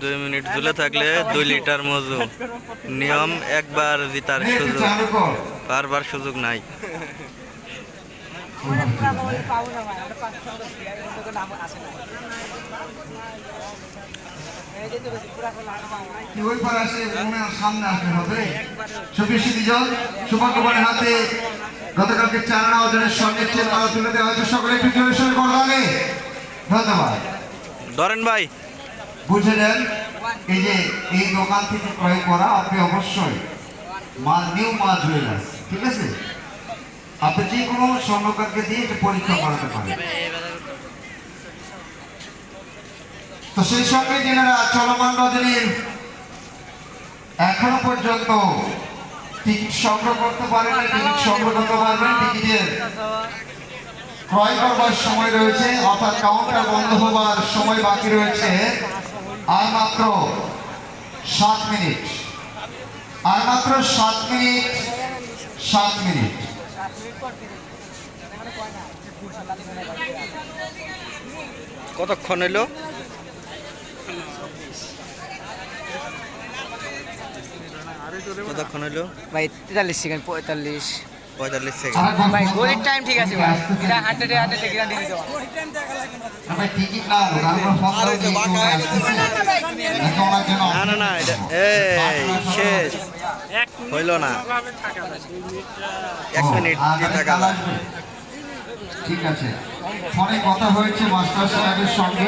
দুই মিনিট ঝুলে থাকলে দুই লিটার মজু নিয়ম, একবার জিতার সুযোগ। বারবার সুযোগ নাই। ধন্যবাদ। ধরেন ভাই। বুঝে নেন, এই যে এই দোকান থেকে ক্রয় করা, আপনি অবশ্যই মা নিউ মা জুয়েলার্স ঠিক আছে? আপনি যে কোনো স্বর্ণকারকে দিয়ে এটা পরীক্ষা করাতে পারেন। তো সেই সঙ্গে যেনারা চলমান রজনীর এখনও পর্যন্ত টিকিট সংগ্রহ করতে পারেন টিকিট সংগ্রহ করতে পারবেন টিকিটের। ক্রয় করবার সময় রয়েছে অর্থাৎ কাউন্টার বন্ধ হবার সময় বাকি রয়েছে। আর মাত্র সাত মিনিট। আর মাত্র সাত মিনিট সাত মিনিট। কতক্ষণ হইল? কতক্ষণ হইল? ভাই তেতাল্লিশ সেকেন্ড পঁয়তাল্লিশ। পঁয়তাল্লিশ সেকেন্ড ভাই বন্ধ। টাইম ঠিক আছে ভাই। এটা হান্ড্রেডে হান্ড্রেডে কিনা দিয়ে দেওয়া। না না। না এটা এই শেষ। হইল না। এক মিনিট থাকা ঠিক আছে। ফোনে কথা হয়েছে মাস্টার সাহেবের সঙ্গে।